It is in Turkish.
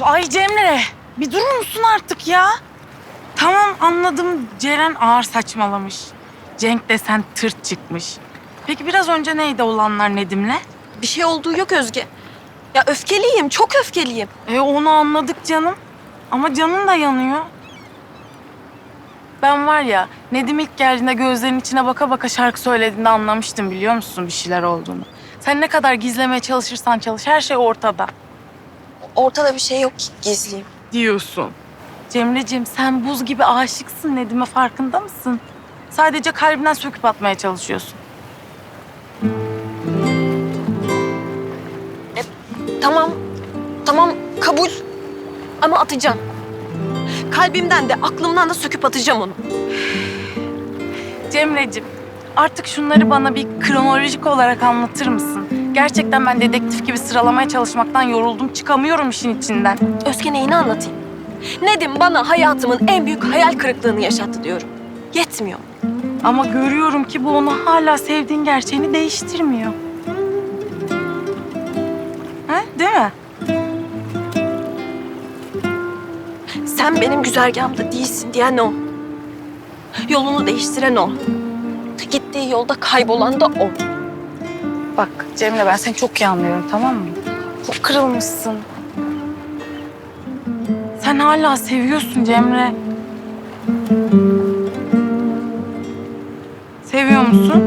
Ay Cemre, bir durur musun artık ya? Tamam anladım. Ceren ağır saçmalamış. Cenk desen tırt çıkmış. Peki biraz önce neydi olanlar Nedim'le? Bir şey olduğu yok Özge. Ya öfkeliyim, çok öfkeliyim. E onu anladık canım. Ama canın da yanıyor. Ben var ya Nedim ilk geldiğinde gözlerinin içine baka baka şarkı söylediğinde anlamıştım biliyor musun bir şeyler olduğunu. Sen ne kadar gizlemeye çalışırsan çalış her şey ortada. Ortada bir şey yok ki gizliyim. diyorsun. Cemre'ciğim sen buz gibi aşıksın Nedim'e farkında mısın? Sadece kalbinden söküp atmaya çalışıyorsun. Tamam, tamam kabul. Ama atacağım. Kalbimden de aklımdan da söküp atacağım onu. Cemre'ciğim artık şunları bana bir kronolojik olarak anlatır mısın? Gerçekten ben dedektif gibi sıralamaya çalışmaktan yoruldum. Çıkamıyorum işin içinden. Özge neyini anlatayım? Nedim bana hayatımın en büyük hayal kırıklığını yaşattı diyorum. Yetmiyor. Ama görüyorum ki bu onu hala sevdiğin gerçeğini değiştirmiyor. Ha, değil mi? Sen benim güzergahımda değilsin diyen o. Yolunu değiştiren o gittiği yolda kaybolan da o. Bak Cemile ben seni çok iyi anlıyorum tamam mı? Çok kırılmışsın. Sen hala seviyorsun Cemre. Seviyor musun?